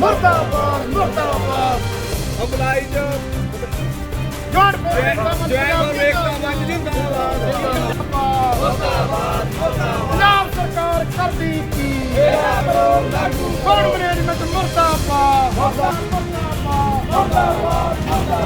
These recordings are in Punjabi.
ਮੁਰਦਾਬਾਦ ਮੁਰਦਾਬਾਦ। ਅਪਲਾਈ ਜੋ ਜੋੜ ਜੈ ਵੇਖਤਾ ਮੰਗ ਜਿੰਦਾਬਾਦ ਪੰਜਾਬ ਸਰਕਾਰ ਕਰਦੀ ਕੀ? ਮੇਰਾ ਕਰੋ ਲਾਗੂ ਕੋਣ ਮੈਨੇਜਮੈਂਟ ਮੁਰਦਾਬਾਦ ਮੁਰਦਾਬਾਦ ਮੁਰਦਾਬਾਦ।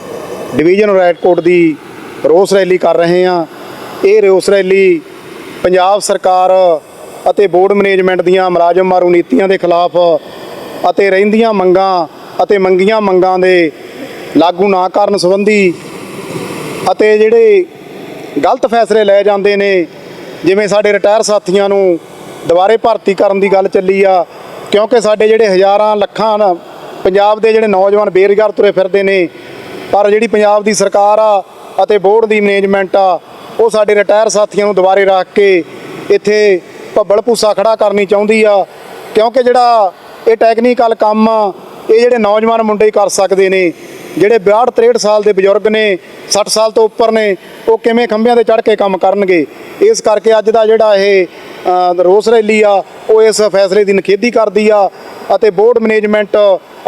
ਡਿਵੀਜ਼ਨ ਰੈਡਕੋਟ ਦੀ ਰੋਸ ਰੈਲੀ ਕਰ ਰਹੇ ਹਾਂ। ਇਹ ਰੋਸ ਰੈਲੀ ਪੰਜਾਬ ਸਰਕਾਰ ਅਤੇ ਬੋਰਡ ਮੈਨੇਜਮੈਂਟ ਦੀਆਂ ਮੁਲਾਜ਼ਮ ਮਾਰੂ ਨੀਤੀਆਂ ਦੇ ਖਿਲਾਫ ਅਤੇ ਰਹਿੰਦੀਆਂ ਮੰਗਾਂ ਅਤੇ ਮੰਗੀਆਂ ਮੰਗਾਂ ਦੇ ਲਾਗੂ ਨਾ ਕਰਨ ਸੰਬੰਧੀ ਅਤੇ ਜਿਹੜੇ ਗਲਤ ਫੈਸਲੇ ਲਏ ਜਾਂਦੇ ਨੇ, ਜਿਵੇਂ ਸਾਡੇ ਰਿਟਾਇਰ ਸਾਥੀਆਂ ਨੂੰ ਦੁਬਾਰੇ ਭਰਤੀ ਕਰਨ ਦੀ ਗੱਲ ਚੱਲੀ ਆ, ਕਿਉਂਕਿ ਸਾਡੇ ਜਿਹੜੇ ਹਜ਼ਾਰਾਂ, ਲੱਖਾਂ ਪੰਜਾਬ ਦੇ ਜਿਹੜੇ ਨੌਜਵਾਨ ਬੇਰੁਜ਼ਗਾਰ ਤੁਰੇ ਫਿਰਦੇ ਨੇ ਪਰ ਜਿਹੜੀ ਪੰਜਾਬ ਦੀ ਸਰਕਾਰ ਆ ਅਤੇ ਬੋਰਡ ਦੀ ਮੈਨੇਜਮੈਂਟ ਆ, ਉਹ ਸਾਡੇ ਰਿਟਾਇਰ ਸਾਥੀਆਂ ਨੂੰ ਦੁਬਾਰੇ ਰੱਖ ਕੇ ਇੱਥੇ ਭੱਬਲ ਭੂਸਾ ਖੜਾ ਕਰਨੀ ਚਾਹੁੰਦੀ ਆ। ਕਿਉਂਕਿ ਜਿਹੜਾ ਇਹ ਟੈਕਨੀਕਲ ਕੰਮ ਆ, ਇਹ ਜਿਹੜੇ ਨੌਜਵਾਨ ਮੁੰਡੇ ਕਰ ਸਕਦੇ ਨੇ, ਜਿਹੜੇ 62 63 ਸਾਲ ਦੇ ਬਜ਼ੁਰਗ ਨੇ 60 ਸਾਲ ਤੋਂ ਉੱਪਰ ਨੇ, ਉਹ ਕਿਵੇਂ ਖੰਭਿਆਂ ਤੇ ਚੜ੍ਹ ਕੇ ਕੰਮ ਕਰਨਗੇ? ਇਸ ਕਰਕੇ ਅੱਜ ਦਾ ਜਿਹੜਾ ਇਹ ਰੋਸ ਰੈਲੀ ਆ, ਉਹ ਇਸ ਫੈਸਲੇ ਦੀ ਨਿਖੇਧੀ ਕਰਦੀ ਆ ਅਤੇ ਬੋਰਡ ਮੈਨੇਜਮੈਂਟ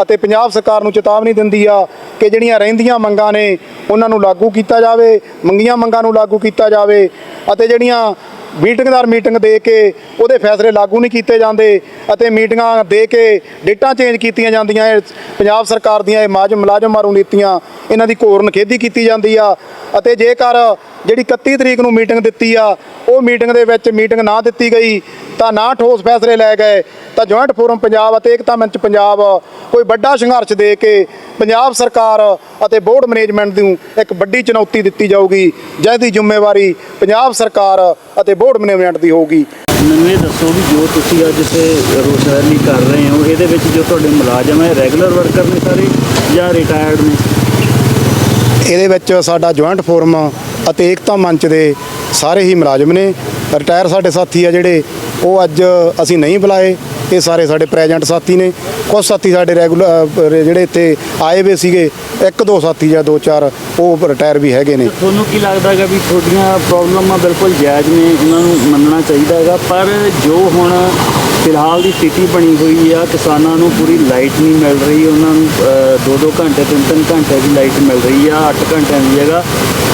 ਅਤੇ ਪੰਜਾਬ ਸਰਕਾਰ ਨੂੰ ਚੇਤਾਵਨੀ ਦਿੰਦੀ ਆ ਕਿ ਜਿਹੜੀਆਂ ਰਹਿੰਦੀਆਂ ਮੰਗਾਂ ਨੇ ਉਹਨਾਂ ਨੂੰ ਲਾਗੂ ਕੀਤਾ ਜਾਵੇ, ਮੰਗੀਆਂ ਮੰਗਾਂ ਨੂੰ ਲਾਗੂ ਕੀਤਾ ਜਾਵੇ ਅਤੇ ਜਿਹੜੀਆਂ ਮੀਟਿੰਗਦਾਰ ਮੀਟਿੰਗ ਦੇ ਕੇ ਉਹਦੇ ਫੈਸਲੇ ਲਾਗੂ ਨਹੀਂ ਕੀਤੇ ਜਾਂਦੇ ਅਤੇ ਮੀਟਿੰਗਾਂ ਦੇ ਕੇ ਡੇਟਾਂ ਚੇਂਜ ਕੀਤੀਆਂ ਜਾਂਦੀਆਂ, ਇਹ ਪੰਜਾਬ ਸਰਕਾਰ ਦੀਆਂ ਇਹ ਮਾਜਮ ਮੁਲਾਜ਼ਮ ਮਾਰੂ ਨੀਤੀਆਂ, ਇਹਨਾਂ ਦੀ ਘੋਰ ਨਖੇਦੀ ਕੀਤੀ ਜਾਂਦੀ ਆ ਅਤੇ ਜੇਕਰ ਜਿਹੜੀ 31 ਤਰੀਕ ਨੂੰ ਮੀਟਿੰਗ ਦਿੱਤੀ ਆ, ਉਹ ਮੀਟਿੰਗ ਦੇ ਵਿੱਚ ਮੀਟਿੰਗ ਨਾ ਦਿੱਤੀ ਗਈ ਤਾਂ ਨਾ ਠੋਸ ਫੈਸਲੇ ਲੈ ਗਏ, ਤਾਂ ਜੁਆਇੰਟ ਫੋਰਮ ਪੰਜਾਬ ਅਤੇ ਏਕਤਾ ਮੰਚ ਪੰਜਾਬ ਕੋਈ ਵੱਡਾ ਸੰਘਰਸ਼ ਦੇ ਕੇ ਪੰਜਾਬ ਸਰਕਾਰ ਅਤੇ ਬੋਰਡ ਮੈਨੇਜਮੈਂਟ ਨੂੰ ਇੱਕ ਵੱਡੀ ਚੁਣੌਤੀ ਦਿੱਤੀ ਜਾਊਗੀ ਜਿਸ ਦੀ ਜ਼ਿੰਮੇਵਾਰੀ ਪੰਜਾਬ ਸਰਕਾਰ ਅਤੇ ਬੋਰਡ ਮੈਨੇਜਮੈਂਟ ਦੀ ਹੋਊਗੀ। ਮੈਨੂੰ ਇਹ ਦੱਸੋ ਵੀ ਜੋ ਤੁਸੀਂ ਅੱਜ ਇਸੇ ਰੋਸ ਰੈਲੀ ਕਰ ਰਹੇ ਹੋ ਇਹਦੇ ਵਿੱਚ ਜੋ ਤੁਹਾਡੇ ਮੁਲਾਜ਼ਮ ਹੈ ਰੈਗੂਲਰ ਵਰਕਰ ਨੇ ਸਾਰੇ ਜਾਂ ਰਿਟਾਇਰਡ ਨੇ? ਇਹਦੇ ਵਿੱਚ ਸਾਡਾ ਜੁਆਇੰਟ ਫੋਰਮ ਅਤੇ ਏਕਤਾ ਮੰਚ ਦੇ ਸਾਰੇ ਹੀ ਮੁਲਾਜ਼ਮ ਨੇ। ਰਿਟਾਇਰ ਸਾਡੇ ਸਾਥੀ ਆ ਜਿਹੜੇ ਉਹ ਅੱਜ ਅਸੀਂ ਨਹੀਂ ਬੁਲਾਏ। ਇਹ ਸਾਰੇ ਸਾਡੇ ਪ੍ਰੈਜ਼ੈਂਟ ਸਾਥੀ ਨੇ। ਕੁਝ ਸਾਥੀ ਸਾਡੇ ਰੈਗੂਲਰ ਜਿਹੜੇ ਇੱਥੇ ਆਏ ਵੇ ਸੀਗੇ, ਇੱਕ ਦੋ ਸਾਥੀ ਜਾਂ ਦੋ ਚਾਰ, ਉਹ ਰਿਟਾਇਰ ਵੀ ਹੈਗੇ ਨੇ। ਤੁਹਾਨੂੰ ਕੀ ਲੱਗਦਾ ਹੈਗਾ ਵੀ ਤੁਹਾਡੀਆਂ ਪ੍ਰੋਬਲਮਾਂ ਬਿਲਕੁਲ ਜਾਇਜ਼ ਨੇ ਉਹਨਾਂ ਨੂੰ ਮੰਨਣਾ ਚਾਹੀਦਾ ਹੈਗਾ, ਪਰ ਜੋ ਹੁਣ ਫਿਲਹਾਲ ਦੀ ਸਥਿਤੀ ਬਣੀ ਹੋਈ ਆ, ਕਿਸਾਨਾਂ ਨੂੰ ਪੂਰੀ ਲਾਈਟ ਨਹੀਂ ਮਿਲ ਰਹੀ, ਉਹਨਾਂ ਨੂੰ 2-2 ਘੰਟੇ 3-3 ਘੰਟੇ ਦੀ ਲਾਈਟ ਮਿਲ ਰਹੀ ਆ 8 ਘੰਟਿਆਂ ਦੀ ਜਗ੍ਹਾ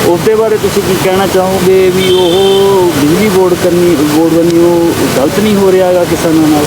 ਉਹਦੇ ਬਾਰੇ ਤੁਸੀਂ ਕੀ ਕਹਿਣਾ ਚਾਹੋਗੇ ਵੀ ਉਹ ਬਿਜਲੀ ਬੋਰਡ ਕਰਨੀ, ਬੋਰਡ ਵੱਲੋਂ ਉਹ ਗਲਤ ਨਹੀਂ ਹੋ ਰਿਹਾ ਹੈਗਾ ਕਿਸਾਨਾਂ ਨਾਲ?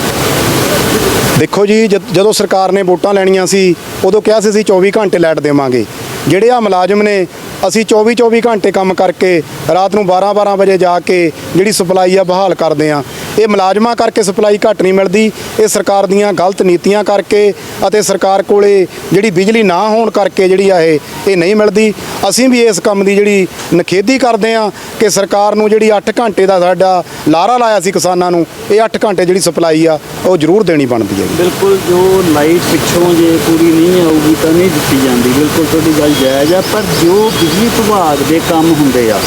ਦੇਖੋ ਜੀ, ਜਦੋਂ ਸਰਕਾਰ ਨੇ ਵੋਟਾਂ ਲੈਣੀਆਂ ਸੀ, ਉਦੋਂ ਕਿਹਾ ਸੀ ਅਸੀਂ 24 ਘੰਟੇ ਲਾਈਟ ਦੇਵਾਂਗੇ। ਜਿਹੜੇ ਆ ਮੁਲਾਜ਼ਮ ਨੇ, ਅਸੀਂ 24 24 ਘੰਟੇ ਕੰਮ ਕਰਕੇ ਰਾਤ ਨੂੰ 12 12 ਵਜੇ ਜਾ ਕੇ ਜਿਹੜੀ ਸਪਲਾਈ ਆ ਬਹਾਲ ਕਰਦੇ ਆ ਇਹ ਮੁਲਾਜ਼ਮਾਂ ਕਰਕੇ ਸਪਲਾਈ ਘੱਟ ਨਹੀਂ ਮਿਲਦੀ, ਇਹ ਸਰਕਾਰ ਦੀਆਂ ਗਲਤ ਨੀਤੀਆਂ ਕਰਕੇ ਅਤੇ ਸਰਕਾਰ ਕੋਲੇ ਜਿਹੜੀ ਬਿਜਲੀ ਨਾ ਹੋਣ ਕਰਕੇ ਜਿਹੜੀ ਆ ਇਹ ਇਹ ਨਹੀਂ ਮਿਲਦੀ। ਅਸੀਂ ਵੀ ਇਸ ਕੰਮ ਦੀ ਜਿਹੜੀ ਨਖੇਦੀ ਕਰਦੇ ਆ ਕਿ ਸਰਕਾਰ ਨੂੰ ਜਿਹੜੀ 8 ਘੰਟੇ ਦਾ ਸਾਡਾ ਲਾਰਾ ਲਾਇਆ ਸੀ ਕਿਸਾਨਾਂ ਨੂੰ, ਇਹ 8 ਘੰਟੇ ਜਿਹੜੀ ਸਪਲਾਈ ਆ, ਉਹ ਜ਼ਰੂਰ ਦੇਣੀ ਬਣਦੀ ਹੈ ਬਿਲਕੁਲ, ਜੋ ਲਾਈਟ ਪਿੱਛੋਂ ਜੇ ਪੂਰੀ ਨਹੀਂ ਆਊਗੀ ਤਾਂ ਨਹੀਂ ਦਿੱਤੀ ਜਾਂਦੀ। ਬਿਲਕੁਲ, ਤੁਹਾਡੀ ਗੱਲ ਜਾਇਜ਼ ਆ, ਪਰ ਜੋ ਬਿਜਲੀ ਵਿਭਾਗ ਦੇ ਕੰਮ ਹੁੰਦੇ ਆ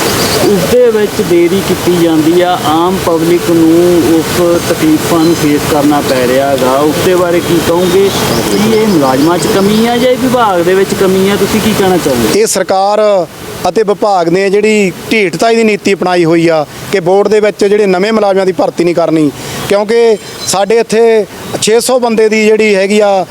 ਉਸ ਦੇ ਵਿੱਚ ਦੇਰੀ ਕੀਤੀ ਜਾਂਦੀ ਆ, ਆਮ ਪਬਲਿਕ ਨੂੰ ਉਸ ਤਕਲੀਫਾਂ ਨੂੰ ਫੇਸ ਕਰਨਾ ਪੈ ਰਿਹਾ ਹੈਗਾ। ਉਸ ਦੇ ਬਾਰੇ ਕੀ ਕਹੋਗੇ? ਕੀ ਇਹ ਮੁਲਾਜ਼ਮਾਂ 'ਚ ਕਮੀ ਆ ਜਾਂ ਇਹ ਵਿਭਾਗ ਦੇ ਵਿੱਚ ਕਮੀ ਆ? ਤੁਸੀਂ ਕੀ ਕਹਿਣਾ ਚਾਹੋਗੇ? ਇਹ ਸਰਕਾਰ ਅਤੇ ਵਿਭਾਗ ਨੇ ਜਿਹੜੀ ਢੀਠਤਾਈ ਦੀ ਨੀਤੀ ਅਪਣਾਈ ਹੋਈ ਆ ਕਿ ਬੋਰਡ ਦੇ ਵਿੱਚ ਜਿਹੜੇ ਨਵੇਂ ਮੁਲਾਜ਼ਮਾਂ ਦੀ ਭਰਤੀ ਨਹੀਂ ਕਰਨੀ ਕਿਉਂਕਿ ਸਾਡੇ ਇੱਥੇ 600 ਬੰਦੇ ਦੀ ਜਿਹੜੀ ਹੈਗੀ ਆ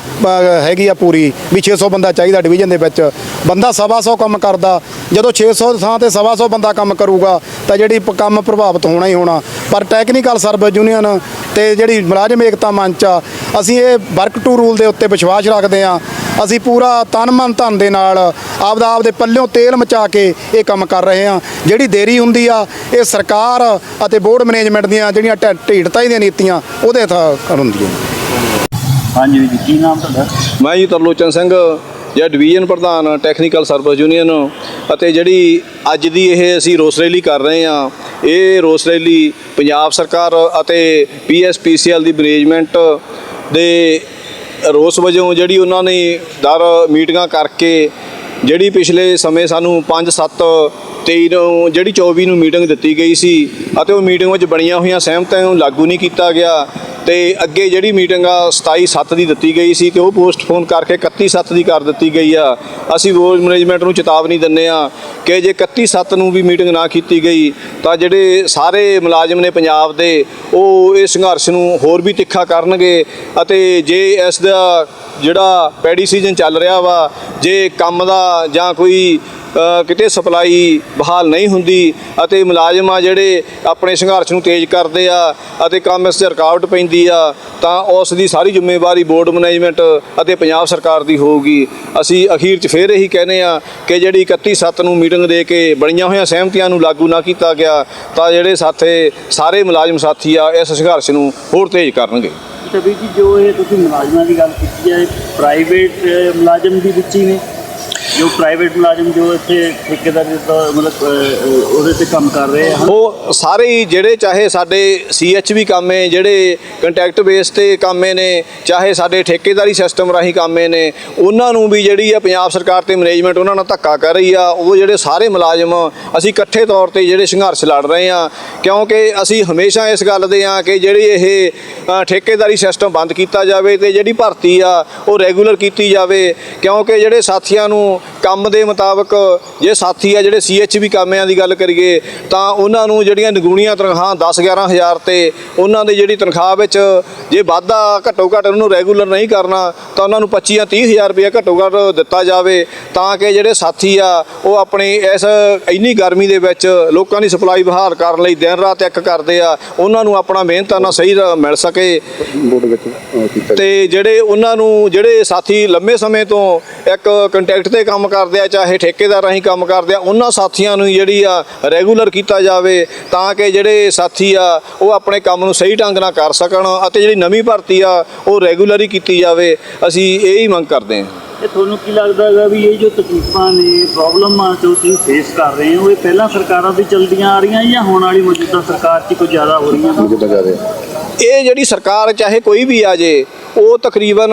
ਹੈਗੀ ਆ ਪੂਰੀ, ਵੀ 600 ਬੰਦਾ ਚਾਹੀਦਾ ਡਿਵੀਜ਼ਨ ਦੇ ਵਿੱਚ। ਬੰਦਾ ਸਵਾ ਸੌ ਕੰਮ ਕਰਦਾ, ਜਦੋਂ 600 ਥਾਂ ਤੇ ਸਵਾ ਸੌ ਬੰਦਾ ਕੰਮ ਕਰੂਗਾ, ਤਾਂ ਜਿਹੜੀ ਪ- ਕੰਮ ਪ੍ਰਭਾਵਿਤ ਹੋਣਾ ਹੀ ਹੋਣਾ। ਪਰ ਟੈਕਨੀਕਲ ਸਰਵਿਸ ਯੂਨੀਅਨ ਤੇ ਜਿਹੜੀ ਮੁਲਾਜ਼ਮ ਏਕਤਾ ਮੰਚ ਆ, ਅਸੀਂ ਇਹ ਵਰਕ ਟੂ ਰੂਲ ਦੇ ਉੱਤੇ ਵਿਸ਼ਵਾਸ ਰੱਖਦੇ ਆ। ਅਸੀਂ ਪੂਰਾ ਤਨ ਮਨ ਧਨ ਦੇ ਨਾਲ ਆਪਦਾ ਆਪਦੇ ਪੱਲਿਓਂ ਤੇਲ ਮਚਾ ਕੇ ਇਹ ਕੰਮ ਕਰ ਰਹੇ ਆ ਜਿਹੜੀ ਦੇਰੀ ਹੁੰਦੀ ਆ ਇਹ ਸਰਕਾਰ ਅਤੇ ਬੋਰਡ ਮੈਨੇਜਮੈਂਟ ਦੀਆਂ ਜਿਹੜੀਆਂ ਢੀਠਤਾਈ ਦੀਆਂ ਨੀਤੀਆਂ ਉਹਦੇ ਥਾ ਹੁੰਦੀਆਂ ਹਾਂਜੀ ਜੀ ਕੀ ਨਾਮ ਤੁਹਾਡਾ? ਮੈਂ ਜੀ ਤਰਲੋਚਨ ਸਿੰਘ ਜਿਹੜਾ ਡਿਵੀਜ਼ਨ ਪ੍ਰਧਾਨ ਟੈਕਨੀਕਲ ਸਰਵਿਸ ਯੂਨੀਅਨ। ਅਤੇ ਜਿਹੜੀ ਅੱਜ ਦੀ ਇਹ ਅਸੀਂ ਰੋਸ ਰੈਲੀ ਕਰ ਰਹੇ ਹਾਂ ਇਹ ਰੋਸ ਰੈਲੀ ਪੰਜਾਬ ਸਰਕਾਰ ਅਤੇ ਪੀਐਸਪੀਸੀਐਲ ਦੀ ਮੈਨੇਜਮੈਂਟ ਦੇ ਰੋਸ ਵਜੋਂ ਜਿਹੜੀ ਉਹਨਾਂ ਨੇ ਦਰ ਮੀਟਿੰਗਾਂ ਕਰਕੇ ਜਿਹੜੀ ਪਿਛਲੇ ਸਮੇਂ ਸਾਨੂੰ 5 7 23 ਨੂੰ ਜਿਹੜੀ 24 ਨੂੰ ਮੀਟਿੰਗ ਦਿੱਤੀ ਗਈ ਸੀ ਅਤੇ ਉਹ ਮੀਟਿੰਗ ਵਿੱਚ ਬਣੀਆਂ ਹੋਈਆਂ ਸਹਿਮਤਾਂ ਨੂੰ ਲਾਗੂ ਨਹੀਂ ਕੀਤਾ ਗਿਆ। ਤੇ ਅੱਗੇ ਜਿਹੜੀ ਮੀਟਿੰਗ ਆ 27 7 ਦੀ ਦਿੱਤੀ ਗਈ ਸੀ ਤੇ ਉਹ ਪੋਸਟਪੋਨ ਕਰਕੇ 31 7 ਦੀ ਕਰ ਦਿੱਤੀ ਗਈ ਆ। ਅਸੀਂ ਬੋਰਡ ਮੈਨੇਜਮੈਂਟ ਨੂੰ ਚੇਤਾਵਨੀ ਦਿੰਨੇ ਆ ਕਿ ਜੇ 31 7 ਨੂੰ ਵੀ ਮੀਟਿੰਗ ਨਾ ਕੀਤੀ ਗਈ, ਤਾਂ ਜਿਹੜੇ ਸਾਰੇ ਮੁਲਾਜ਼ਮ ਨੇ ਪੰਜਾਬ ਦੇ, ਉਹ ਇਹ ਸੰਘਰਸ਼ ਨੂੰ ਹੋਰ ਵੀ ਤਿੱਖਾ ਕਰਨਗੇ ਅਤੇ ਜੇ ਇਸ ਦਾ ਜਿਹੜਾ ਪੈਡੀ ਸੀਜ਼ਨ ਚੱਲ ਰਿਹਾ ਵਾ, ਜੇ ਕੰਮ ਦਾ ਜਾਂ ਕੋਈ ਕਿਤੇ ਸਪਲਾਈ ਬਹਾਲ ਨਹੀਂ ਹੁੰਦੀ ਅਤੇ ਮੁਲਾਜ਼ਮ ਆ ਜਿਹੜੇ ਆਪਣੇ ਸੰਘਰਸ਼ ਨੂੰ ਤੇਜ਼ ਕਰਦੇ ਆ ਅਤੇ ਕੰਮ ਇਸ 'ਚ ਰੁਕਾਵਟ ਪੈਂਦੀ ਆ, ਤਾਂ ਉਸ ਦੀ ਸਾਰੀ ਜ਼ਿੰਮੇਵਾਰੀ ਬੋਰਡ ਮੈਨੇਜਮੈਂਟ ਅਤੇ ਪੰਜਾਬ ਸਰਕਾਰ ਦੀ ਹੋਊਗੀ। ਅਸੀਂ ਅਖੀਰ 'ਚ ਫੇਰ ਇਹੀ ਕਹਿੰਦੇ ਆ ਕਿ ਜਿਹੜੀ 31 7 ਨੂੰ ਮੀਟਿੰਗ ਦੇ ਕੇ ਬਣੀਆਂ ਹੋਈਆਂ ਸਹਿਮਤੀਆਂ ਨੂੰ ਲਾਗੂ ਨਾ ਕੀਤਾ ਗਿਆ, ਤਾਂ ਜਿਹੜੇ ਸਾਥੇ ਸਾਰੇ ਮੁਲਾਜ਼ਮ ਸਾਥੀ ਆ, ਇਸ ਸੰਘਰਸ਼ ਨੂੰ ਹੋਰ ਤੇਜ਼ ਕਰਨਗੇ। ਅੱਛਾ ਜੀ, ਜੋ ਇਹ ਤੁਸੀਂ ਮੁਲਾਜ਼ਮਾਂ ਦੀ ਗੱਲ ਕੀਤੀ ਹੈ ਪ੍ਰਾਈਵੇਟ ਮੁਲਾਜ਼ਮ ਦੀ ਵਿੱਚ ਹੀ ਨੇ ਜੋ ਪ੍ਰਾਈਵੇਟ ਮੁਲਾਜ਼ਮ ਜੋ ਇੱਥੇ ਠੇਕੇਦਾਰ ਦੇ ਮਤਲਬ ਉਹਦੇ ਤੇ ਕੰਮ ਕਰ ਰਹੇ ਹਨ? ਉਹ ਸਾਰੇ ਹੀ ਜਿਹੜੇ ਚਾਹੇ ਸਾਡੇ ਸੀਐਚਵੀ ਕਾਮੇ ਜਿਹੜੇ ਕੰਟੈਕਟ ਬੇਸ ਤੇ ਕੰਮੇ ਨੇ, ਚਾਹੇ ਸਾਡੇ ਠੇਕੇਦਾਰੀ ਸਿਸਟਮ ਰਾਹੀਂ ਕੰਮੇ ਨੇ, ਉਹਨਾਂ ਨੂੰ ਵੀ ਜਿਹੜੀ ਆ ਪੰਜਾਬ ਸਰਕਾਰ ਤੇ ਮੈਨੇਜਮੈਂਟ ਉਹਨਾਂ ਨਾਲ ਧੱਕਾ ਕਰ ਰਹੀ ਆ। ਉਹ ਜਿਹੜੇ ਸਾਰੇ ਮੁਲਾਜ਼ਮ ਅਸੀਂ ਇਕੱਠੇ ਤੌਰ ਤੇ ਜਿਹੜੇ ਸੰਘਰਸ਼ ਲੜ ਰਹੇ ਆ, ਕਿਉਂਕਿ ਅਸੀਂ ਹਮੇਸ਼ਾ ਇਸ ਗੱਲ ਦੇ ਆ ਕਿ ਜਿਹੜੀ ਇਹ ਠੇਕੇਦਾਰੀ ਸਿਸਟਮ ਬੰਦ ਕੀਤਾ ਜਾਵੇ ਤੇ ਜਿਹੜੀ ਭਰਤੀ ਆ, ਉਹ ਰੈਗੂਲਰ ਕੀਤੀ ਜਾਵੇ, ਕਿਉਂਕਿ ਜਿਹੜੇ ਸਾਥੀਆਂ ਨੂੰ ਕੰਮ ਦੇ ਮੁਤਾਬਕ ਜੇ ਸਾਥੀ ਆ ਜਿਹੜੇ ਸੀਐਚਵੀ ਕਾਮਿਆਂ ਦੀ ਗੱਲ ਕਰੀਏ ਤਾਂ ਉਹਨਾਂ ਨੂੰ ਜਿਹੜੀਆਂ ਨਿਗੂਣੀਆਂ ਤਨਖਾਹਾਂ 10 11000 ਤੇ ਉਹਨਾਂ ਦੀ ਜਿਹੜੀ ਤਨਖਾਹ ਵਿੱਚ ਜੇ ਵਾਧਾ ਘੱਟੋ ਘੱਟ ਉਹਨੂੰ ਰੈਗੂਲਰ ਨਹੀਂ ਕਰਨਾ ਤਾਂ ਉਹਨਾਂ ਨੂੰ 25 ਜਾਂ 30000 ਰੁਪਏ ਘੱਟੋ ਘੱਟ ਦਿੱਤਾ ਜਾਵੇ ਤਾਂ ਕਿ ਜਿਹੜੇ ਸਾਥੀ ਆ ਉਹ ਆਪਣੀ ਇਸ ਇੰਨੀ ਗਰਮੀ ਦੇ ਵਿੱਚ ਲੋਕਾਂ ਦੀ ਸਪਲਾਈ ਬਹਾਲ ਕਰਨ ਲਈ ਦਿਨ ਰਾਤ ਇੱਕ ਕਰਦੇ ਆ ਉਹਨਾਂ ਨੂੰ ਆਪਣਾ ਮਿਹਨਤਾਂ ਨਾਲ ਸਹੀ ਮਿਲ ਸਕੇ। ਤੇ ਜਿਹੜੇ ਉਹਨਾਂ ਨੂੰ ਜਿਹੜੇ ਸਾਥੀ ਲੰਮੇ ਸਮੇਂ ਤੋਂ ਇੱਕ ਕੰਟੈਕਟ ਤੇ ਕੰਮ ਕਰਦੇ ਆ ਚਾਹੇ ਠੇਕੇਦਾਰ ਰਾਹੀਂ ਕੰਮ ਕਰਦੇ ਆ ਉਹਨਾਂ ਸਾਥੀਆਂ ਨੂੰ ਜਿਹੜੀ ਆ ਰੈਗੂਲਰ ਕੀਤਾ ਜਾਵੇ ਤਾਂ ਕਿ ਜਿਹੜੇ ਸਾਥੀ ਆ ਉਹ ਆਪਣੇ ਕੰਮ ਨੂੰ ਸਹੀ ਢੰਗ ਨਾਲ ਕਰ ਸਕਣ ਅਤੇ ਜਿਹੜੀ ਨਵੀਂ ਭਰਤੀ ਆ ਉਹ ਰੈਗੂਲਰ ਹੀ ਕੀਤੀ ਜਾਵੇ। ਅਸੀਂ ਇਹ ਹੀ ਮੰਗ ਕਰਦੇ ਹਾਂ। ਇਹ ਤੁਹਾਨੂੰ ਕੀ ਲੱਗਦਾ ਹੈਗਾ ਵੀ ਇਹ ਜੋ ਤਕਲੀਫਾਂ ਨੇ ਪ੍ਰੋਬਲਮਾਂ ਜੋ ਤੁਸੀਂ ਫੇਸ ਕਰ ਰਹੇ ਹੋ ਇਹ ਪਹਿਲਾਂ ਸਰਕਾਰਾਂ ਦੀ ਚਲਦੀਆਂ ਆ ਰਹੀਆਂ ਜਾਂ ਹੁਣ ਵਾਲੀ ਮੌਜੂਦਾ ਸਰਕਾਰ 'ਚ ਕੋਈ ਜ਼ਿਆਦਾ ਹੋ ਰਹੀਆਂ ਇਹ ਜਿਹੜੀ ਸਰਕਾਰ ਚਾਹੇ ਕੋਈ ਵੀ ਆ ਜੇ ਉਹ ਤਕਰੀਬਨ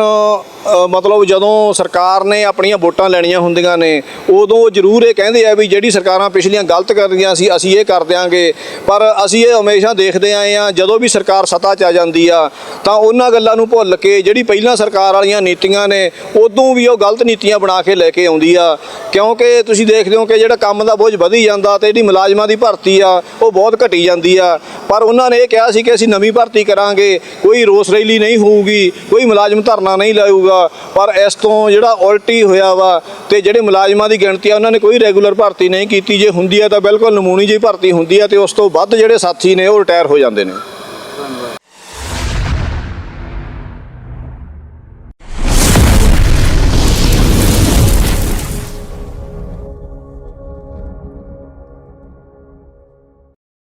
ਮਤਲਬ ਜਦੋਂ ਸਰਕਾਰ ਨੇ ਆਪਣੀਆਂ ਵੋਟਾਂ ਲੈਣੀਆਂ ਹੁੰਦੀਆਂ ਨੇ, ਉਦੋਂ ਜ਼ਰੂਰ ਇਹ ਕਹਿੰਦੇ ਆ ਵੀ ਜਿਹੜੀ ਸਰਕਾਰਾਂ ਪਿਛਲੀਆਂ ਗਲਤ ਕਰਦੀਆਂ ਸੀ, ਅਸੀਂ ਇਹ ਕਰ ਦਿਆਂਗੇ। ਪਰ ਅਸੀਂ ਇਹ ਹਮੇਸ਼ਾ ਦੇਖਦੇ ਆਏ ਆ ਜਦੋਂ ਵੀ ਸਰਕਾਰ ਸੱਤਾ 'ਚ ਆ ਜਾਂਦੀ ਆ, ਤਾਂ ਉਹਨਾਂ ਗੱਲਾਂ ਨੂੰ ਭੁੱਲ ਕੇ ਜਿਹੜੀ ਪਹਿਲਾਂ ਸਰਕਾਰ ਵਾਲੀਆਂ ਨੀਤੀਆਂ ਨੇ, ਉਦੋਂ ਵੀ ਉਹ ਗਲਤ ਨੀਤੀਆਂ ਬਣਾ ਕੇ ਲੈ ਕੇ ਆਉਂਦੀ ਆ। ਕਿਉਂਕਿ ਤੁਸੀਂ ਦੇਖਦੇ ਹੋ ਕਿ ਜਿਹੜਾ ਕੰਮ ਦਾ ਬੋਝ ਵਧੀ ਜਾਂਦਾ ਤੇ ਜਿਹੜੀ ਮੁਲਾਜ਼ਮਾਂ ਦੀ ਭਰਤੀ ਆ, ਉਹ ਬਹੁਤ ਘਟੀ ਜਾਂਦੀ ਆ। ਪਰ ਉਹਨਾਂ ਨੇ ਇਹ ਕਿਹਾ ਸੀ ਕਿ ਅਸੀਂ ਨਵੀਂ ਭਰਤੀ ਕਰਾਂਗੇ, ਕੋਈ ਰੋਸ ਰੈਲੀ ਨਹੀਂ ਹੋਊਗੀ, ਕੋਈ ਮੁਲਾਜ਼ਮ ਧਰਨਾ ਨਹੀਂ ਲਾਊਗਾ। ਪਰ ਇਸ ਤੋਂ ਜਿਹੜਾ ਉਲਟੀ ਹੋਇਆ ਵਾ ਤੇ ਜਿਹੜੇ ਮੁਲਾਜ਼ਮਾਂ ਦੀ ਗਿਣਤੀ ਆ, ਉਹਨਾਂ ਨੇ ਕੋਈ ਰੈਗੂਲਰ ਭਰਤੀ ਨਹੀਂ ਕੀਤੀ। ਜੇ ਹੁੰਦੀ ਆ ਤਾਂ ਬਿਲਕੁਲ ਨਮੂਨੀ ਜਿਹੀ ਭਰਤੀ ਹੁੰਦੀ ਆ ਤੇ ਉਸ ਤੋਂ ਵੱਧ ਜਿਹੜੇ ਸਾਥੀ ਨੇ ਉਹ ਰਿਟਾਇਰ ਹੋ ਜਾਂਦੇ ਨੇ।